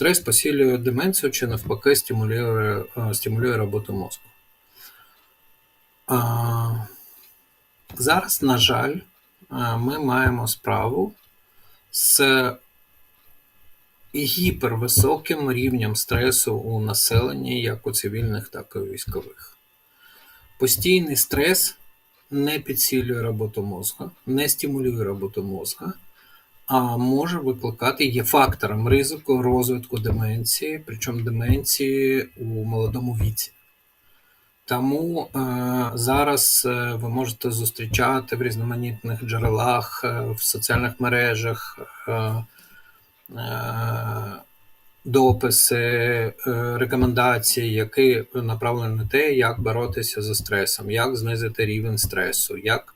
Стрес посилює деменцію чи навпаки стимулює, е, стимулює роботу мозку. А, Зараз, на жаль, е, ми маємо справу з гіпервисоким рівнем стресу у населенні, як у цивільних, так і у військових. Постійний стрес не підсилює роботу мозку, не стимулює роботу мозку, а може викликати є фактором ризику розвитку деменції, причому деменції у молодому віці. Тому е, зараз е, ви можете зустрічати в різноманітних джерелах, е, в соціальних мережах е, е, дописи, е, рекомендації, які направлені на те, як боротися зі стресом, як знизити рівень стресу, як,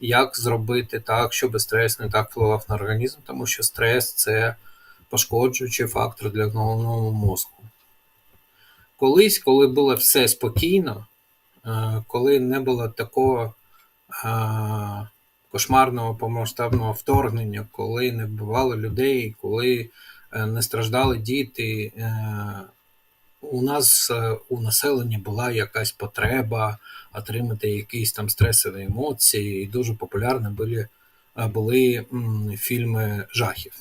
як зробити так, щоб стрес не так впливав на організм, тому що стрес це пошкоджуючий фактор для головного мозку. Колись, коли було все спокійно, е, коли не було такого е, кошмарного повномасштабного вторгнення, коли не вбивали людей, коли е, не страждали діти, у нас у населення була якась потреба отримати якісь там стресові емоції, і дуже популярні були, були фільми жахів.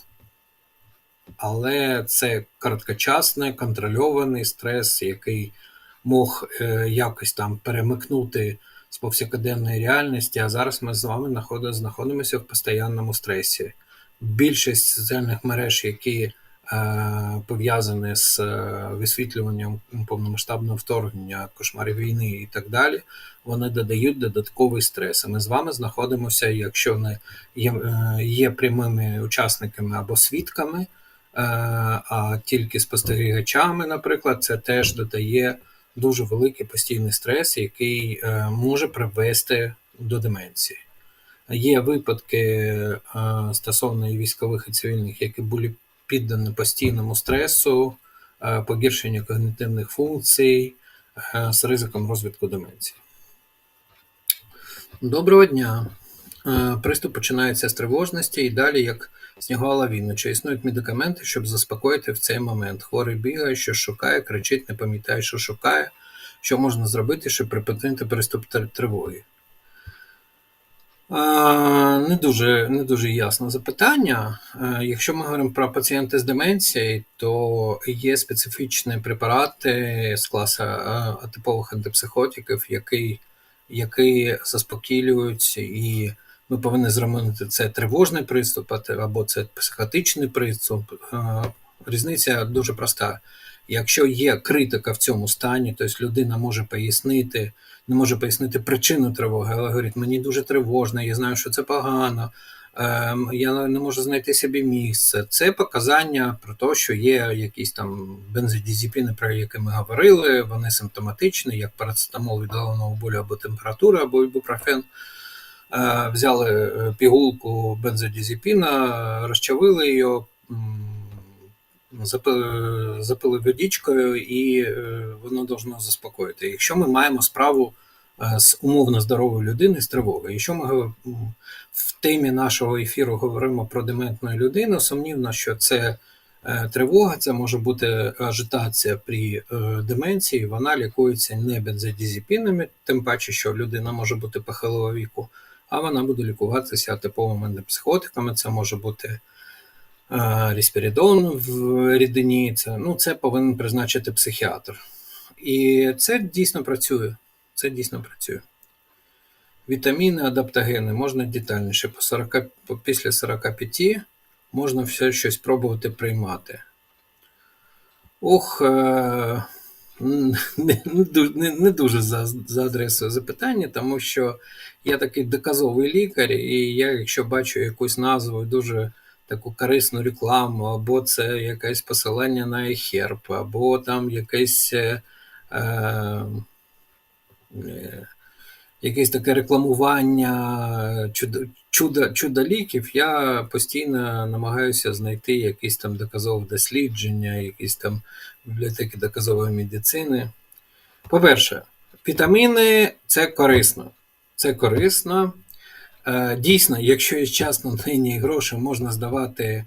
Але це короткочасний контрольований стрес, який мог е, якось там перемикнути з повсякденної реальності. А зараз ми з вами знаходимося в постійному стресі. Більшість соціальних мереж, які е, пов'язані з е, висвітлюванням повномасштабного вторгнення, кошмарів війни і так далі, вони додають додатковий стрес. Ми з вами знаходимося, якщо не є, е, є прямими учасниками або свідками. А тільки спостерігачами, наприклад, це теж додає дуже великий постійний стрес, який може привести до деменції. Є випадки стосовно військових і цивільних, які були піддані постійному стресу, погіршенню когнітивних функцій з ризиком розвитку деменції. Доброго дня! Приступ починається з тривожності і далі як снігова лавіна. Чи існують медикаменти, щоб заспокоїти в цей момент? Хворий бігає, що шукає, кричить, не пам'ятає, що шукає, що можна зробити, щоб припинити приступ тривоги? Не дуже не дуже ясне запитання. Якщо ми говоримо про пацієнти з деменцією, то є специфічні препарати з класу атипових антипсихотиків, які які заспокоюють і ми повинні зробити це тривожний приступ, або це психотичний приступ. Різниця дуже проста. Якщо є критика в цьому стані, тобто людина може пояснити, не може пояснити причину тривоги, але говорить, мені дуже тривожно, я знаю, що це погано, ем, я не можу знайти собі місце. Це показання про те, що є якісь там бензодізепіни, про які ми говорили, вони симптоматичні, як парацетамол від головного болю або температура, або ібупрофен. Е, взяли е, пігулку бензодізепіна, розчавили її, запили, водичкою, і е, воно должно заспокоїти. Якщо ми маємо справу з умовно здоровою людиною з тривогою, якщо ми в темі нашого ефіру говоримо про дементну людину, сумнівно, що це тривога, це може бути ажитація при деменції, вона лікується не бензодізепінами, тим паче, що людина може бути похилого віку а вона буде лікуватися типовими антипсихотиками. Це може бути ріспірідон в рідині, це, ну, це повинен призначити психіатр. І це дійсно працює. Це дійсно працює. Вітаміни, адаптогени можна детальніше. По 40, Після 45 можна все щось пробувати приймати. Ох, е, не не, не дуже за за адресою запитання, тому що я такий доказовий лікар, і я, якщо бачу якусь назву, дуже таку корисну рекламу, або це якесь посилання на ехерб, або там якесь е, е, якесь таке рекламування чудо, чудо, чудо ліків, я постійно намагаюся знайти якісь там доказові дослідження, якісь там бібліотеки доказової медицини. По-перше, вітаміни це корисно. Це корисно. Е, дійсно, якщо є час на нині гроші, можна здавати е,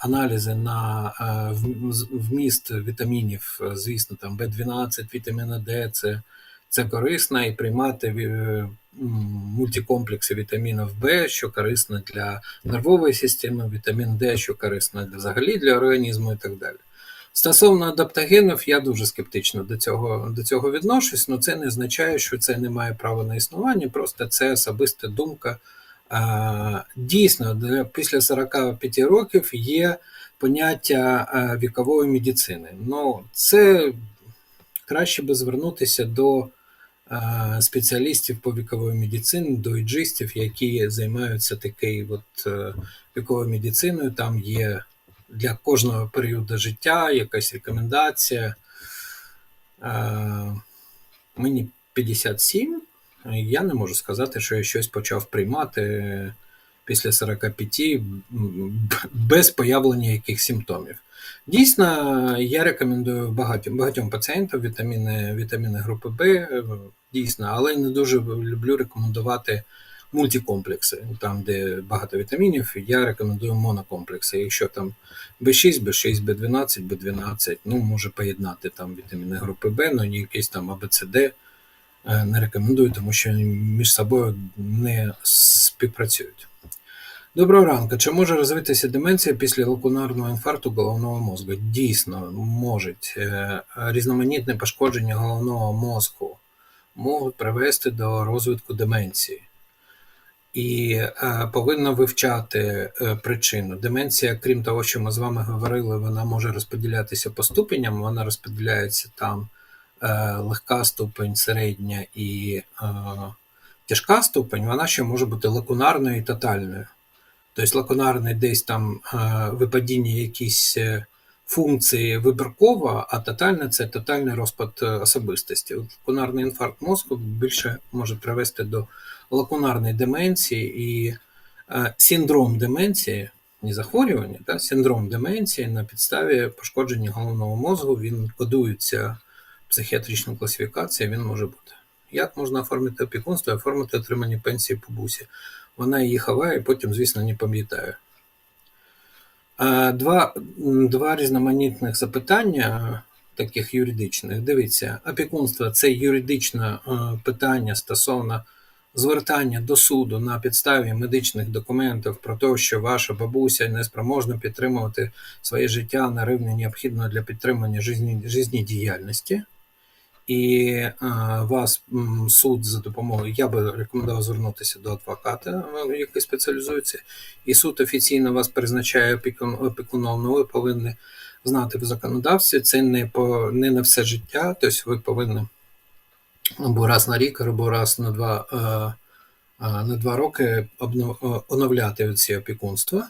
аналізи на е, вміст вітамінів, звісно, там В12, вітаміна Д, це, це корисно, і приймати мультикомплекси вітамінів В, що корисно для нервової системи, вітамін Д, що корисно взагалі для організму і так далі. Стосовно адаптогенів, я дуже скептично до цього, до цього відношусь, але це не означає, що це не має права на існування, просто це особиста думка. Дійсно, після 45 років є поняття вікової медицини. Ну, це краще би звернутися до спеціалістів по вікової медицині, до іджистів, які займаються такою от, е, віковою медициною. Там є для кожного періоду життя якась рекомендація. Е, Мені 57, я не можу сказати, що я щось почав приймати після 45 м, без появлення яких симптомів. Дійсно, я рекомендую багатьом, багатьом пацієнтам вітаміни, вітаміни групи Б, дійсно, але не дуже люблю рекомендувати мультикомплекси, там, де багато вітамінів, я рекомендую монокомплекси. Якщо там B6, B6, B12, B12, ну, може поєднати там вітаміни групи Б, але якісь там АБЦД е, не рекомендую, тому що між собою не співпрацюють. Доброго ранку. Чи може розвитися деменція після лакунарного інфаркту головного мозку? Дійсно, можуть. Е, Різноманітне пошкодження головного мозку можуть привести до розвитку деменції. І е, повинна вивчати е, причину. Деменція, крім того, що ми з вами говорили, вона може розподілятися по ступеням, вона розподіляється там е, легка ступень, середня і тяжка ступень, вона ще може бути лакунарною і тотальною. Тобто лакунарний десь там випадіння якісь функції вибірково, а тотальне це тотальний розпад особистості. Лакунарний інфаркт мозку більше може привести до лакунарної деменції і е, синдром деменції, не захворювання, да, синдром деменції на підставі пошкодження головного мозку, він кодується в психіатричну класифікацію, він може бути. Як можна оформити опікунство і оформити отримання пенсії по бусі? Вона її ховає, потім, звісно, не пам'ятає. Е, Два, два різноманітних запитання, таких юридичних. Дивіться, опікунство це юридичне е, питання стосовно звертання до суду на підставі медичних документів про те, що ваша бабуся не спроможна підтримувати своє життя на рівні необхідного для підтримання жизнедіяльності. І е, вас суд за допомогою, я би рекомендував звернутися до адвоката, е, який спеціалізується, і суд офіційно вас призначає опікун, опікуном, ну ви повинні знати в законодавстві, це не, по, не на все життя, тобто ви повинні або раз на рік, або раз на два, е, е, на два роки оновляти ці опікунства.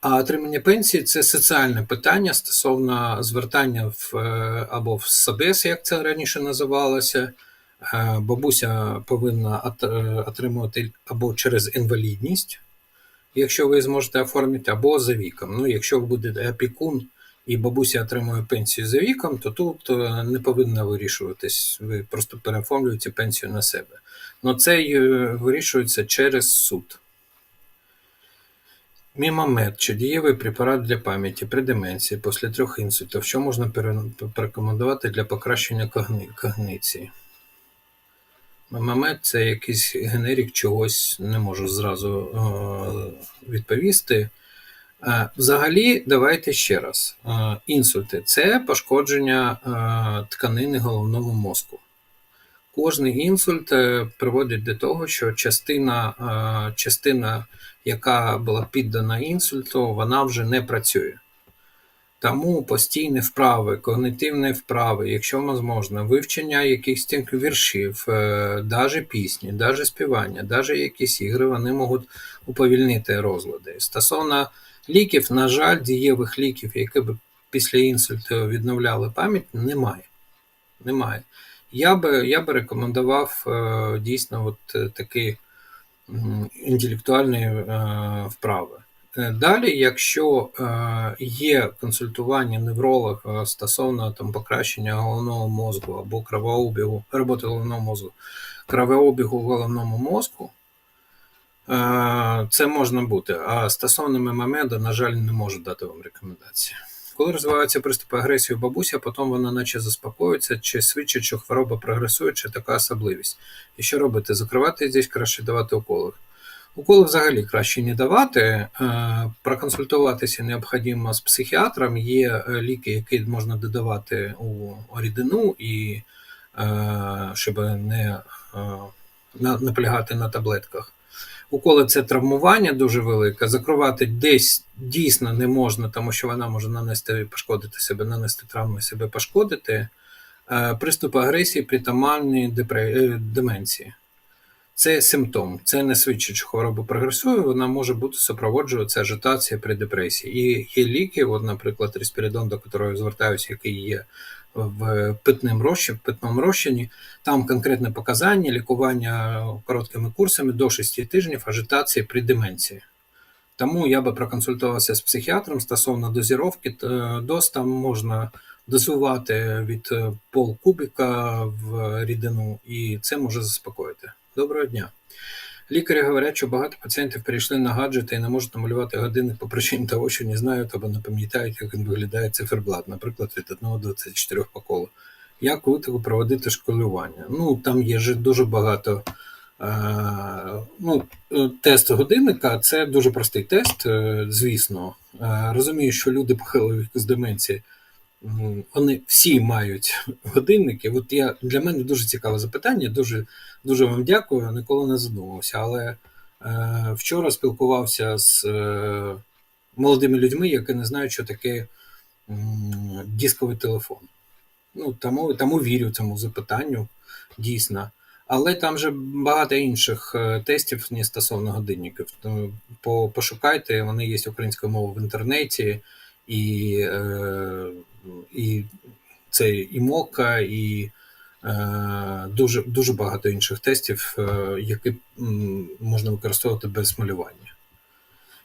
А отримання пенсії це соціальне питання стосовно звертання в е, або в САБЕС, як це раніше називалося. Бабуся повинна отримувати або через інвалідність, якщо ви зможете оформити, або за віком. Ну, якщо ви будете опікун і бабуся отримує пенсію за віком, то тут е, не повинно вирішуватись. Ви просто переоформлюєте пенсію на себе. Ну це е, вирішується через суд. Мімамед чи дієвий препарат для пам'яті при деменції після трьох інсультів, що можна порекомендувати для покращення когни- когніції? Мемамед це якийсь генерік чогось, не можу зразу е, відповісти. Е, Взагалі, давайте ще раз. Е, Інсульти це пошкодження е, тканини головного мозку. Кожний інсульт приводить до того, що частина, частина, яка була піддана інсульту, вона вже не працює. Тому постійні вправи, когнитивні вправи, якщо можна, вивчення якихось віршів, е, даже пісні, даже співання, даже якісь ігри, вони можуть уповільнити розлади. Стосовно ліків, на жаль, дієвих ліків, які б після інсульту відновляли пам'ять, немає. Немає. Я би, я би рекомендував е, дійсно от е, такі інтелектуальні е, вправи. Далі, якщо е, є консультування невролога стосовно там, покращення головного мозку або кровообігу, роботи головного мозку, кровообігу в головному мозку, Е, Це можна бути. А стосовно МММ, на жаль, не можу дати вам рекомендації. Коли розвиваються приступи агресії у бабусі, а потім вона наче заспокоюється, чи свідчить, що хвороба прогресує, чи така особливість. І що робити? Закривати здесь краще давати уколи. Уколи взагалі краще не давати. Е, Проконсультуватися необхідно з психіатром. Є е, ліки, які можна додавати у рідину, і е, щоб не на- наполягати на таблетках. Уколи це травмування дуже велике. Закривати десь дійсно не можна, тому що вона може нанести пошкодити себе, нанести травми себе пошкодити. Приступ агресії притаманні депре- деменції. Це симптом, це не свідчить, що хвороба прогресує, вона може бути супроводжуватися ажитація при депресії. І є ліки, от, наприклад, респіридон, до якого я звертаюся, який є в питним розчин, в питному розчині. Там конкретне показання, лікування короткими курсами до 6 тижнів ажитації при деменції. Тому я би проконсультувався з психіатром стосовно дозіровки. Т- Доз там можна дозувати від е, полкубіка в рідину, і це може заспокоїти. Доброго дня. Лікарі говорять, що багато пацієнтів перейшли на гаджети і не можуть намалювати годинник по причині того, що не знають або не пам'ятають, як він виглядає циферблат, наприклад, від 1 до 24 по колу. Як витоку проводити школювання? Ну, там є ж дуже багато. Е, ну, е, тест годинника це дуже простий тест, е, звісно. Розумію, що люди похилого з деменції, вони всі мають годинники. От я, для мене дуже цікаве запитання, дуже, дуже вам дякую, ніколи не задумався. Але е, вчора спілкувався з е, молодими людьми, які не знають, що таке дисковий телефон. Ну, тому, тому вірю цьому запитанню, дійсно. Але там же багато інших е, тестів не стосовно годинників. Тому пошукайте, вони є українською мовою в інтернеті, і, е, і це і Мока, і е, дуже, дуже багато інших тестів, е, які можна використовувати без малювання.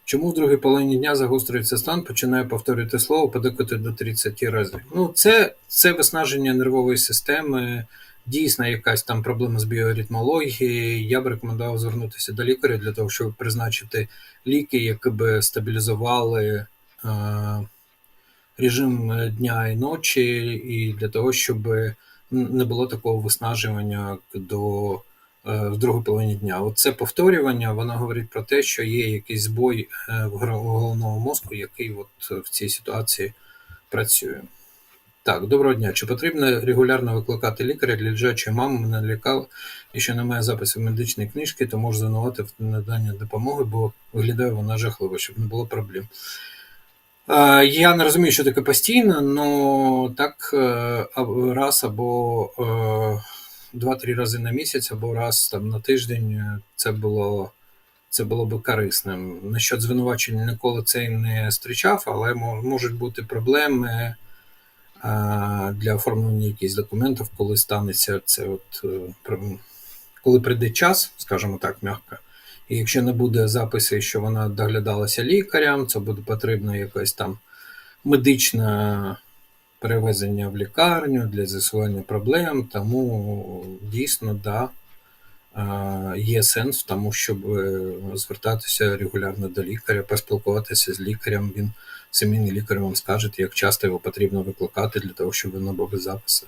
Чому в другій половині дня загострюється стан, починає повторювати слово подекуди до 30 разів? Ну, це, це виснаження нервової системи, дійсно якась там проблема з біоритмології. Я б рекомендував звернутися до лікаря для того, щоб призначити ліки, які би стабілізували е, режим дня і ночі, і для того, щоб не було такого виснажування до е, в другій половині дня. От це повторювання, воно говорить про те, що є якийсь збой е, головного мозку, який от в цій ситуації працює. Так, доброго дня. Чи потрібно регулярно викликати лікаря для лежачої мами? Мене лякало, якщо немає запису медичної книжки, то може звинувати в наданні допомоги, бо виглядає вона жахливо, щоб не було проблем. Е, Я не розумію, що таке постійно, але так е, раз або е, два-три рази на місяць, або раз там на тиждень це було, це було би корисним. Насчет звинувачень ніколи це не зустрічав, але можуть бути проблеми для оформлення якихось документів, коли станеться це, от, коли прийде час, скажімо так, м'яко. І якщо не буде запису, що вона доглядалася лікарям, це буде потрібно якось там медичне перевезення в лікарню для з'ясування проблем. Тому дійсно да, е, є сенс в тому, щоб е, звертатися регулярно до лікаря, поспілкуватися з лікарем. Він сімейний лікар вам скаже, як часто його потрібно викликати для того, щоб ви набули записи.